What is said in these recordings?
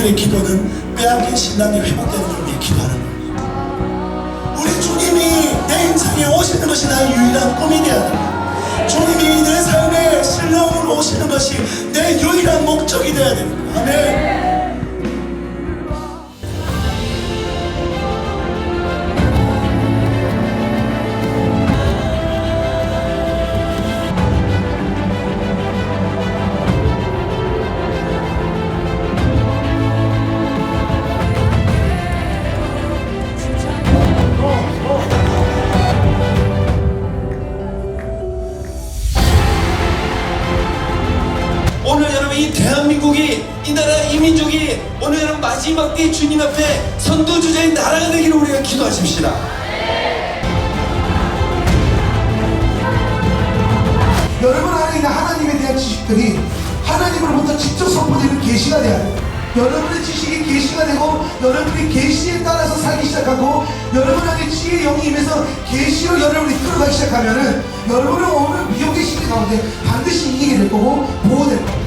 우리들의 기도는 빼앗긴 신랑이 회복되는 걸 기도하는 거예요. 우리 주님이 내 인생에 오시는 것이 나의 유일한 꿈이 되어야 됩니다. 주님이 내 삶에 신랑으로 오시는 것이 내 유일한 목적이 되어야 됩니다. 아멘. 여러분 이 대한민국이 이 나라 이민족이 오늘 여러분 마지막 때 주님 앞에 선도주자의 나라가 되기를 우리가 기도하십시다. 여러분 안에 있는 하나님에 대한 지식들이 하나님으로부터 직접 선포되는 계시가 돼야 돼요. 여러분의 지식이 계시가 되고 여러분이 계시에 따라서 살기 시작하고 여러분 안에 지혜의 영이 임해서 계시로 여러분이 끌어가기 시작하면은 여러분은 오늘 미혹의 시대 가운데 반드시 이기게 될 거고 보호될 거예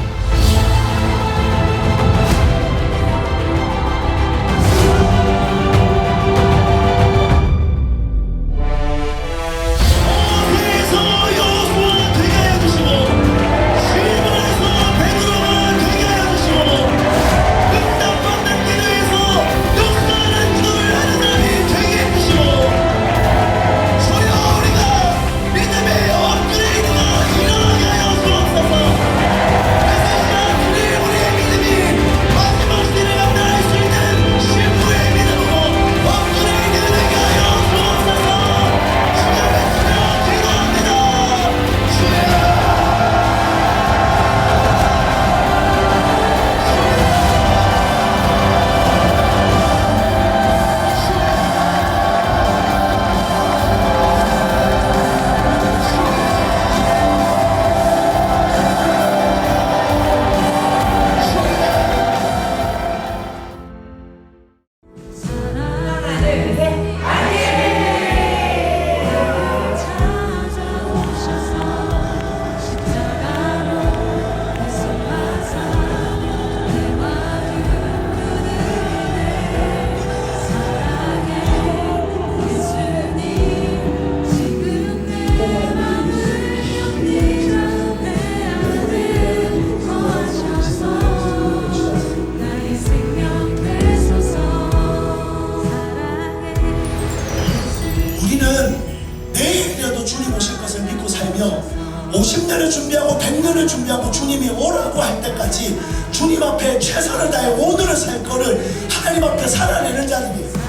우리는 내일이라도 주님 오실 것을 믿고 살며 50년을 준비하고 100년을 준비하고 주님이 오라고 할 때까지 주님 앞에 최선을 다해 오늘을 살 거를 하나님 앞에 살아내는 자들이에요.